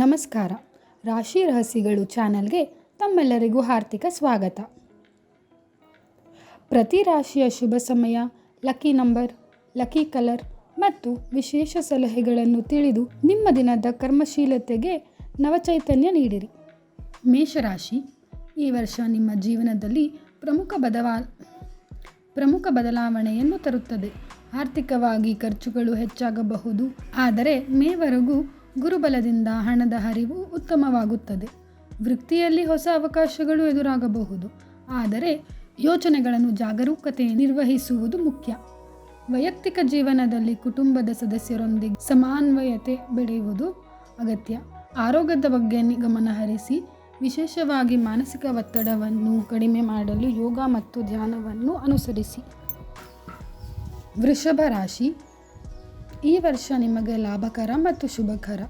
ನಮಸ್ಕಾರ. ರಾಶಿ ರಹಸ್ಯಗಳು ಚಾನಲ್ಗೆ ತಮ್ಮೆಲ್ಲರಿಗೂ ಹಾರ್ದಿಕ ಸ್ವಾಗತ. ಪ್ರತಿ ರಾಶಿಯ ಶುಭ ಸಮಯ, ಲಕ್ಕಿ ನಂಬರ್, ಲಕ್ಕಿ ಕಲರ್ ಮತ್ತು ವಿಶೇಷ ಸಲಹೆಗಳನ್ನು ತಿಳಿದು ನಿಮ್ಮ ದಿನದ ಕರ್ಮಶೀಲತೆಗೆ ನವಚೈತನ್ಯ ನೀಡಿರಿ. ಮೇಷರಾಶಿ, ಈ ವರ್ಷ ನಿಮ್ಮ ಜೀವನದಲ್ಲಿ ಪ್ರಮುಖ ಬದಲಾ ಪ್ರಮುಖ ಬದಲಾವಣೆಯನ್ನು ತರುತ್ತದೆ. ಆರ್ಥಿಕವಾಗಿ ಖರ್ಚುಗಳು ಹೆಚ್ಚಾಗಬಹುದು, ಆದರೆ ಮೇವರೆಗೂ ಗುರುಬಲದಿಂದ ಹಣದ ಹರಿವು ಉತ್ತಮವಾಗುತ್ತದೆ. ವೃತ್ತಿಯಲ್ಲಿ ಹೊಸ ಅವಕಾಶಗಳು ಎದುರಾಗಬಹುದು. ಆದರೆ ಯೋಚನೆಗಳನ್ನು ಜಾಗರೂಕತೆ ನಿರ್ವಹಿಸುವುದು ಮುಖ್ಯ. ವೈಯಕ್ತಿಕ ಜೀವನದಲ್ಲಿ ಕುಟುಂಬದ ಸದಸ್ಯರೊಂದಿಗೆ ಸಮನ್ವಯತೆ ಬೆಳೆಯುವುದು ಅಗತ್ಯ. ಆರೋಗ್ಯದ ಬಗ್ಗೆ ಗಮನ ಹರಿಸಿ, ವಿಶೇಷವಾಗಿ ಮಾನಸಿಕ ಒತ್ತಡವನ್ನು ಕಡಿಮೆ ಮಾಡಲು ಯೋಗ ಮತ್ತು ಧ್ಯಾನವನ್ನು ಅನುಸರಿಸಿ. ವೃಷಭ ರಾಶಿ ಈ ವರ್ಷ ನಿಮಗೆ ಲಾಭಕರ ಮತ್ತು ಶುಭಕರ.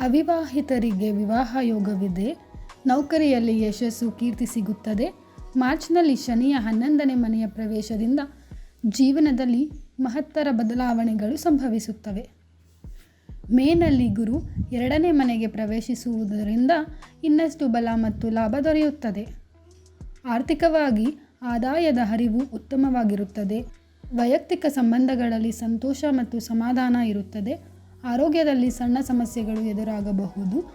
ಅವಿವಾಹಿತರಿಗೆ ವಿವಾಹ ಯೋಗವಿದೆ. ನೌಕರಿಯಲ್ಲಿ ಯಶಸ್ಸು ಕೀರ್ತಿ ಸಿಗುತ್ತದೆ. ಮಾರ್ಚ್ನಲ್ಲಿ ಶನಿಯ ಹನ್ನೊಂದನೇ ಮನೆಯ ಪ್ರವೇಶದಿಂದ ಜೀವನದಲ್ಲಿ ಮಹತ್ತರ ಬದಲಾವಣೆಗಳು ಸಂಭವಿಸುತ್ತವೆ. ಮೇನಲ್ಲಿ ಗುರು ಎರಡನೇ ಮನೆಗೆ ಪ್ರವೇಶಿಸುವುದರಿಂದ ಇನ್ನಷ್ಟು ಬಲ ಮತ್ತು ಲಾಭ ದೊರೆಯುತ್ತದೆ. ಆರ್ಥಿಕವಾಗಿ ಆದಾಯದ ಹರಿವು ಉತ್ತಮವಾಗಿರುತ್ತದೆ. ವೈಯಕ್ತಿಕ ಸಂಬಂಧಗಳಲ್ಲಿ ಸಂತೋಷ ಮತ್ತು ಸಮಾಧಾನ ಇರುತ್ತದೆ. ಆರೋಗ್ಯದಲ್ಲಿ ಸಣ್ಣ ಸಮಸ್ಯೆಗಳು ಎದುರಾಗಬಹುದು.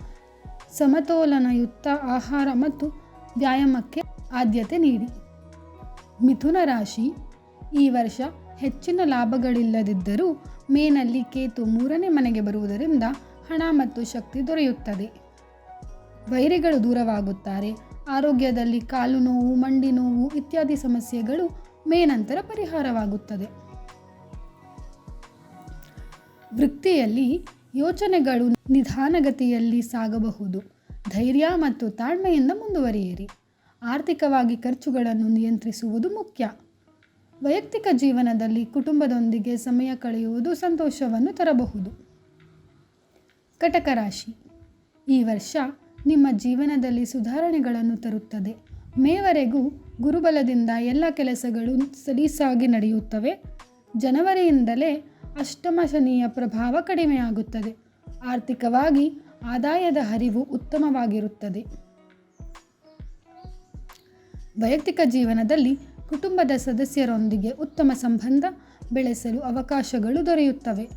ಸಮತೋಲನಯುಕ್ತ ಆಹಾರ ಮತ್ತು ವ್ಯಾಯಾಮಕ್ಕೆ ಆದ್ಯತೆ ನೀಡಿ. ಮಿಥುನ ರಾಶಿ, ಈ ವರ್ಷ ಹೆಚ್ಚಿನ ಲಾಭಗಳಿಲ್ಲದಿದ್ದರೂ ಮೇನಲ್ಲಿ ಕೇತು ಮೂರನೇ ಮನೆಗೆ ಬರುವುದರಿಂದ ಹಣ ಮತ್ತು ಶಕ್ತಿ ದೊರೆಯುತ್ತದೆ. ವೈರಿಗಳು ದೂರವಾಗುತ್ತಾರೆ. ಆರೋಗ್ಯದಲ್ಲಿ ಕಾಲು ನೋವು, ಮಂಡಿ ನೋವು ಇತ್ಯಾದಿ ಸಮಸ್ಯೆಗಳು ಮೇ ನಂತರ ಪರಿಹಾರವಾಗುತ್ತದೆ. ವೃತ್ತಿಯಲ್ಲಿ ಯೋಚನೆಗಳು ನಿಧಾನಗತಿಯಲ್ಲಿ ಸಾಗಬಹುದು. ಧೈರ್ಯ ಮತ್ತು ತಾಳ್ಮೆಯಿಂದ ಮುಂದುವರಿಯಿರಿ. ಆರ್ಥಿಕವಾಗಿ ಖರ್ಚುಗಳನ್ನು ನಿಯಂತ್ರಿಸುವುದು ಮುಖ್ಯ. ವೈಯಕ್ತಿಕ ಜೀವನದಲ್ಲಿ ಕುಟುಂಬದೊಂದಿಗೆ ಸಮಯ ಕಳೆಯುವುದು ಸಂತೋಷವನ್ನು ತರಬಹುದು. ಕಟಕ ರಾಶಿ. ಈ ವರ್ಷ ನಿಮ್ಮ ಜೀವನದಲ್ಲಿ ಸುಧಾರಣೆಗಳನ್ನು ತರುತ್ತದೆ. ಮೇವರೆಗೂ ಗುರುಬಲದಿಂದ ಎಲ್ಲ ಕೆಲಸಗಳು ಸಲೀಸಾಗಿ ನಡೆಯುತ್ತವೆ. ಜನವರಿಯಿಂದಲೇ ಅಷ್ಟಮ ಶನಿಯ ಪ್ರಭಾವ ಕಡಿಮೆಯಾಗುತ್ತದೆ. ಆರ್ಥಿಕವಾಗಿ ಆದಾಯದ ಹರಿವು ಉತ್ತಮವಾಗಿರುತ್ತದೆ. ವೈಯಕ್ತಿಕ ಜೀವನದಲ್ಲಿ ಕುಟುಂಬದ ಸದಸ್ಯರೊಂದಿಗೆ ಉತ್ತಮ ಸಂಬಂಧ ಬೆಳೆಸಲು ಅವಕಾಶಗಳು ದೊರೆಯುತ್ತವೆ.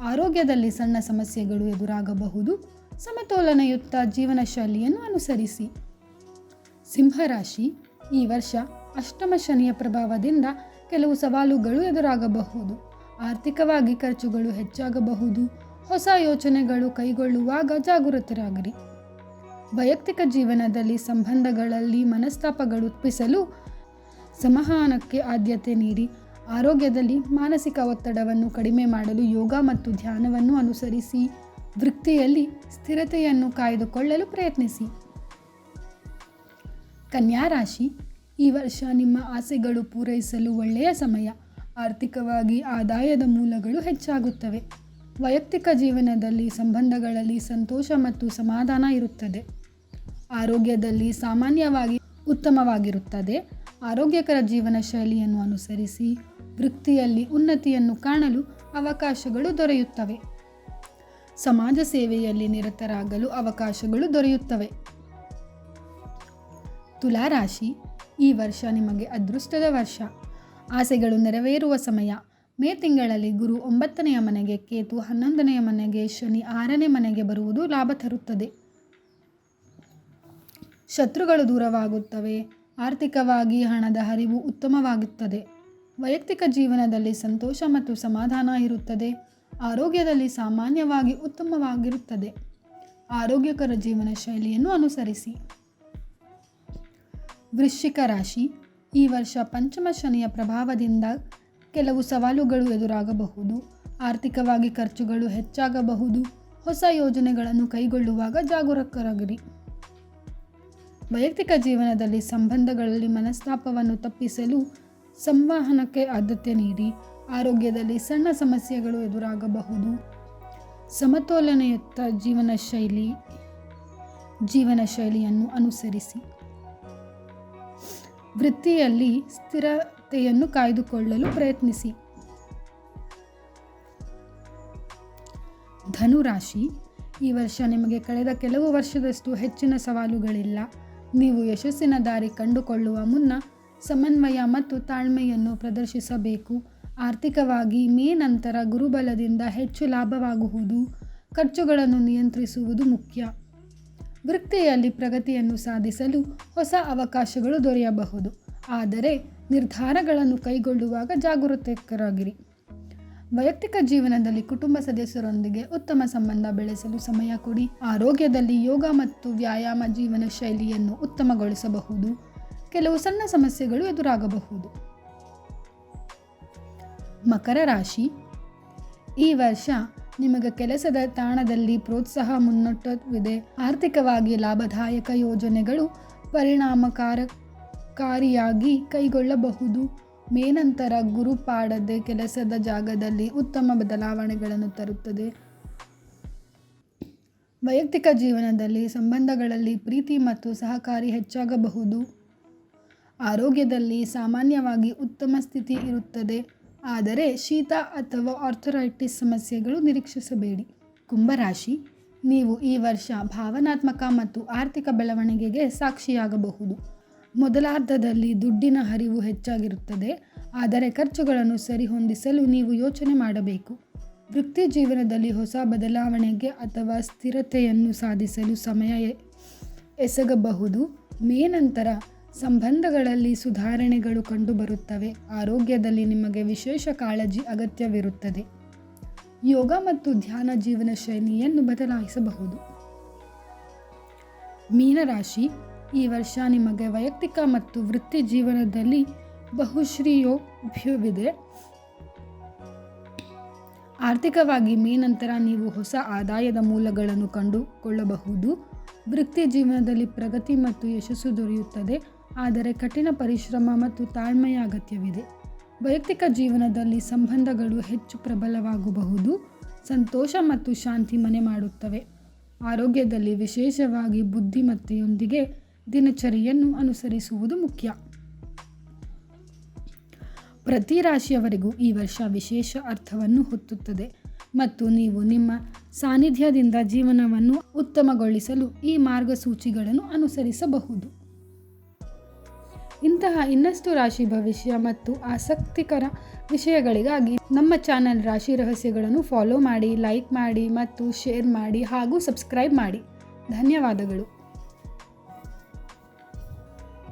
ಆರೋಗ್ಯದಲ್ಲಿ ಸಣ್ಣ ಸಮಸ್ಯೆಗಳು ಎದುರಾಗಬಹುದು. ಸಮತೋಲನಯುಕ್ತ ಜೀವನ ಶೈಲಿಯನ್ನು ಅನುಸರಿಸಿ. ಸಿಂಹರಾಶಿ ಈ ವರ್ಷ ಅಷ್ಟಮ ಶನಿಯ ಪ್ರಭಾವದಿಂದ ಕೆಲವು ಸವಾಲುಗಳು ಎದುರಾಗಬಹುದು. ಆರ್ಥಿಕವಾಗಿ ಖರ್ಚುಗಳು ಹೆಚ್ಚಾಗಬಹುದು. ಹೊಸ ಯೋಚನೆಗಳು ಕೈಗೊಳ್ಳುವಾಗ ಜಾಗೃತರಾಗಿರಿ. ವೈಯಕ್ತಿಕ ಜೀವನದಲ್ಲಿ ಸಂಬಂಧಗಳಲ್ಲಿ ಮನಸ್ತಾಪಗಳು ಒಪ್ಪಿಸಲು ಸಂವಹನಕ್ಕೆ ಆದ್ಯತೆ ನೀಡಿ. ಆರೋಗ್ಯದಲ್ಲಿ ಮಾನಸಿಕ ಒತ್ತಡವನ್ನು ಕಡಿಮೆ ಮಾಡಲು ಯೋಗ ಮತ್ತು ಧ್ಯಾನವನ್ನು ಅನುಸರಿಸಿ. ವೃತ್ತಿಯಲ್ಲಿ ಸ್ಥಿರತೆಯನ್ನು ಕಾಯ್ದುಕೊಳ್ಳಲು ಪ್ರಯತ್ನಿಸಿ. ಕನ್ಯಾ ರಾಶಿ ಈ ವರ್ಷ ನಿಮ್ಮ ಆಸೆಗಳು ಪೂರೈಸಲು ಒಳ್ಳೆಯ ಸಮಯ. ಆರ್ಥಿಕವಾಗಿ ಆದಾಯದ ಮೂಲಗಳು ಹೆಚ್ಚಾಗುತ್ತವೆ. ವೈಯಕ್ತಿಕ ಜೀವನದಲ್ಲಿ ಸಂಬಂಧಗಳಲ್ಲಿ ಸಂತೋಷ ಮತ್ತು ಸಮಾಧಾನ ಇರುತ್ತದೆ. ಆರೋಗ್ಯದಲ್ಲಿ ಸಾಮಾನ್ಯವಾಗಿ ಉತ್ತಮವಾಗಿರುತ್ತದೆ. ಆರೋಗ್ಯಕರ ಜೀವನ ಶೈಲಿಯನ್ನು ಅನುಸರಿಸಿ ವೃತ್ತಿಯಲ್ಲಿ ಉನ್ನತಿಯನ್ನು ಕಾಣಲು ಅವಕಾಶಗಳು ದೊರೆಯುತ್ತವೆ. ಸಮಾಜ ಸೇವೆಯಲ್ಲಿ ನಿರತರಾಗಲು ಅವಕಾಶಗಳು ದೊರೆಯುತ್ತವೆ. ತುಲಾರಾಶಿ ಈ ವರ್ಷ ನಿಮಗೆ ಅದೃಷ್ಟದ ವರ್ಷ. ಆಸೆಗಳು ನೆರವೇರುವ ಸಮಯ. ಮೇ ತಿಂಗಳಲ್ಲಿ ಗುರು ಒಂಬತ್ತನೆಯ ಮನೆಗೆ, ಕೇತು ಹನ್ನೊಂದನೆಯ ಮನೆಗೆ, ಶನಿ ಆರನೇ ಮನೆಗೆ ಬರುವುದು ಲಾಭ ತರುತ್ತದೆ. ಶತ್ರುಗಳು ದೂರವಾಗುತ್ತವೆ. ಆರ್ಥಿಕವಾಗಿ ಹಣದ ಹರಿವು ಉತ್ತಮವಾಗುತ್ತದೆ. ವೈಯಕ್ತಿಕ ಜೀವನದಲ್ಲಿ ಸಂತೋಷ ಮತ್ತು ಸಮಾಧಾನ ಇರುತ್ತದೆ. ಆರೋಗ್ಯದಲ್ಲಿ ಸಾಮಾನ್ಯವಾಗಿ ಉತ್ತಮವಾಗಿರುತ್ತದೆ. ಆರೋಗ್ಯಕರ ಜೀವನ ಶೈಲಿಯನ್ನು ಅನುಸರಿಸಿ. ವೃಶ್ಚಿಕ ರಾಶಿ. ಈ ವರ್ಷ ಪಂಚಮ ಶನಿಯ ಪ್ರಭಾವದಿಂದ ಕೆಲವು ಸವಾಲುಗಳು ಎದುರಾಗಬಹುದು. ಆರ್ಥಿಕವಾಗಿ ಖರ್ಚುಗಳು ಹೆಚ್ಚಾಗಬಹುದು. ಹೊಸ ಯೋಜನೆಗಳನ್ನು ಕೈಗೊಳ್ಳುವಾಗ ಜಾಗರೂಕರಾಗಿರಿ. ವೈಯಕ್ತಿಕ ಜೀವನದಲ್ಲಿ ಸಂಬಂಧಗಳಲ್ಲಿ ಮನಸ್ತಾಪವನ್ನು ತಪ್ಪಿಸಲು ಸಂವಹನಕ್ಕೆ ಆದ್ಯತೆ ನೀಡಿ. ಆರೋಗ್ಯದಲ್ಲಿ ಸಣ್ಣ ಸಮಸ್ಯೆಗಳು ಎದುರಾಗಬಹುದು. ಸಮತೋಲನಯುಕ್ತ ಜೀವನ ಶೈಲಿ ಜೀವನ ಶೈಲಿಯನ್ನು ಅನುಸರಿಸಿ. ವೃತ್ತಿಯಲ್ಲಿ ಸ್ಥಿರತೆಯನ್ನು ಕಾಯ್ದುಕೊಳ್ಳಲು ಪ್ರಯತ್ನಿಸಿ. ಧನುರಾಶಿ, ಈ ವರ್ಷ ನಿಮಗೆ ಕಳೆದ ಕೆಲವು ವರ್ಷದಷ್ಟು ಹೆಚ್ಚಿನ ಸವಾಲುಗಳಿಲ್ಲ. ನೀವು ಯಶಸ್ಸಿನ ದಾರಿ ಕಂಡುಕೊಳ್ಳುವ ಮುನ್ನ ಸಮನ್ವಯ ಮತ್ತು ತಾಳ್ಮೆಯನ್ನು ಪ್ರದರ್ಶಿಸಬೇಕು. ಆರ್ಥಿಕವಾಗಿ ಮೇ ನಂತರ ಗುರುಬಲದಿಂದ ಹೆಚ್ಚು ಲಾಭವಾಗುವುದು, ಖರ್ಚುಗಳನ್ನು ನಿಯಂತ್ರಿಸುವುದು ಮುಖ್ಯ. ವೃತ್ತಿಯಲ್ಲಿ ಪ್ರಗತಿಯನ್ನು ಸಾಧಿಸಲು ಹೊಸ ಅವಕಾಶಗಳು ದೊರೆಯಬಹುದು. ಆದರೆ ನಿರ್ಧಾರಗಳನ್ನು ಕೈಗೊಳ್ಳುವಾಗ ಜಾಗರೂಕರಾಗಿರಿ. ವೈಯಕ್ತಿಕ ಜೀವನದಲ್ಲಿ ಕುಟುಂಬ ಸದಸ್ಯರೊಂದಿಗೆ ಉತ್ತಮ ಸಂಬಂಧ ಬೆಳೆಸಲು ಸಮಯ ಕೊಡಿ. ಆರೋಗ್ಯದಲ್ಲಿ ಯೋಗ ಮತ್ತು ವ್ಯಾಯಾಮ ಜೀವನ ಶೈಲಿಯನ್ನು ಉತ್ತಮಗೊಳಿಸಬಹುದು. ಕೆಲವು ಸಣ್ಣ ಸಮಸ್ಯೆಗಳು ಎದುರಾಗಬಹುದು. ಮಕರ ರಾಶಿ ಈ ವರ್ಷ ನಿಮಗೆ ಕೆಲಸದ ತಾಣದಲ್ಲಿ ಪ್ರೋತ್ಸಾಹ ಮುನ್ನೋಟವಿದೆ ಆರ್ಥಿಕವಾಗಿ ಲಾಭದಾಯಕ ಯೋಜನೆಗಳು ಪರಿಣಾಮಕಾರಕಾರಿಯಾಗಿ ಕೈಗೊಳ್ಳಬಹುದು. ಮೇನಂತರ ಗುರುಪಾಡದೆ ಕೆಲಸದ ಜಾಗದಲ್ಲಿ ಉತ್ತಮ ಬದಲಾವಣೆಗಳನ್ನು ತರುತ್ತದೆ. ವೈಯಕ್ತಿಕ ಜೀವನದಲ್ಲಿ ಸಂಬಂಧಗಳಲ್ಲಿ ಪ್ರೀತಿ ಮತ್ತು ಸಹಕಾರಿ ಹೆಚ್ಚಾಗಬಹುದು. ಆರೋಗ್ಯದಲ್ಲಿ ಸಾಮಾನ್ಯವಾಗಿ ಉತ್ತಮ ಸ್ಥಿತಿ ಇರುತ್ತದೆ. ಆದರೆ ಶೀತ ಅಥವಾ ಆರ್ಥರೈಟಿಸ್ ಸಮಸ್ಯೆಗಳು ನಿರೀಕ್ಷಿಸಬೇಡಿ. ಕುಂಭರಾಶಿ, ನೀವು ಈ ವರ್ಷ ಭಾವನಾತ್ಮಕ ಮತ್ತು ಆರ್ಥಿಕ ಬೆಳವಣಿಗೆಗೆ ಸಾಕ್ಷಿಯಾಗಬಹುದು. ಮೊದಲಾರ್ಧದಲ್ಲಿ ದುಡ್ಡಿನ ಹರಿವು ಹೆಚ್ಚಾಗಿರುತ್ತದೆ, ಆದರೆ ಖರ್ಚುಗಳನ್ನು ಸರಿಹೊಂದಿಸಲು ನೀವು ಯೋಚನೆ ಮಾಡಬೇಕು. ವೃತ್ತಿ ಜೀವನದಲ್ಲಿ ಹೊಸ ಬದಲಾವಣೆಗೆ ಅಥವಾ ಸ್ಥಿರತೆಯನ್ನು ಸಾಧಿಸಲು ಸಮಯ ಎಸಗಬಹುದು. ಮೇ ನಂತರ ಸಂಬಂಧಗಳಲ್ಲಿ ಸುಧಾರಣೆಗಳು ಕಂಡುಬರುತ್ತವೆ. ಆರೋಗ್ಯದಲ್ಲಿ ನಿಮಗೆ ವಿಶೇಷ ಕಾಳಜಿ ಅಗತ್ಯವಿರುತ್ತದೆ. ಯೋಗ ಮತ್ತು ಧ್ಯಾನ ಜೀವನ ಶೈಲಿಯನ್ನು ಬದಲಾಯಿಸಬಹುದು. ಮೀನರಾಶಿ, ಈ ವರ್ಷ ನಿಮಗೆ ವೈಯಕ್ತಿಕ ಮತ್ತು ವೃತ್ತಿ ಜೀವನದಲ್ಲಿ ಬಹುಶ್ರೀಯೋಭ್ಯವಿದೆ. ಆರ್ಥಿಕವಾಗಿ ಮೀನಂತರ ನೀವು ಹೊಸ ಆದಾಯದ ಮೂಲಗಳನ್ನು ಕಂಡುಕೊಳ್ಳಬಹುದು. ವೃತ್ತಿ ಜೀವನದಲ್ಲಿ ಪ್ರಗತಿ ಮತ್ತು ಯಶಸ್ಸು ದೊರೆಯುತ್ತದೆ. ಆದರೆ ಕಠಿಣ ಪರಿಶ್ರಮ ಮತ್ತು ತಾಳ್ಮೆಯ ಅಗತ್ಯವಿದೆ. ವೈಯಕ್ತಿಕ ಜೀವನದಲ್ಲಿ ಸಂಬಂಧಗಳು ಹೆಚ್ಚು ಪ್ರಬಲವಾಗಬಹುದು, ಸಂತೋಷ ಮತ್ತು ಶಾಂತಿ ಮನೆ ಮಾಡುತ್ತವೆ. ಆರೋಗ್ಯದಲ್ಲಿ ವಿಶೇಷವಾಗಿ ಬುದ್ಧಿಮತ್ತೆಯೊಂದಿಗೆ ದಿನಚರಿಯನ್ನು ಅನುಸರಿಸುವುದು ಮುಖ್ಯ. ಪ್ರತಿ ರಾಶಿಯವರೆಗೂ ಈ ವರ್ಷ ವಿಶೇಷ ಅರ್ಥವನ್ನು ಹೊತ್ತುತ್ತದೆ ಮತ್ತು ನೀವು ನಿಮ್ಮ ಸಾನ್ನಿಧ್ಯದಿಂದ ಜೀವನವನ್ನು ಉತ್ತಮಗೊಳಿಸಲು ಈ ಮಾರ್ಗಸೂಚಿಗಳನ್ನು ಅನುಸರಿಸಬಹುದು. ಇಂತಹ ಇನ್ನಷ್ಟು ರಾಶಿ ಭವಿಷ್ಯ ಮತ್ತು ಆಸಕ್ತಿಕರ ವಿಷಯಗಳಿಗಾಗಿ ನಮ್ಮ ಚಾನೆಲ್ ರಾಶಿ ರಹಸ್ಯಗಳನ್ನು ಫಾಲೋ ಮಾಡಿ ಲೈಕ್ ಮಾಡಿ ಮತ್ತು ಶೇರ್ ಮಾಡಿ ಹಾಗೂ ಸಬ್ಸ್ಕ್ರೈಬ್ ಮಾಡಿ. ಧನ್ಯವಾದಗಳು.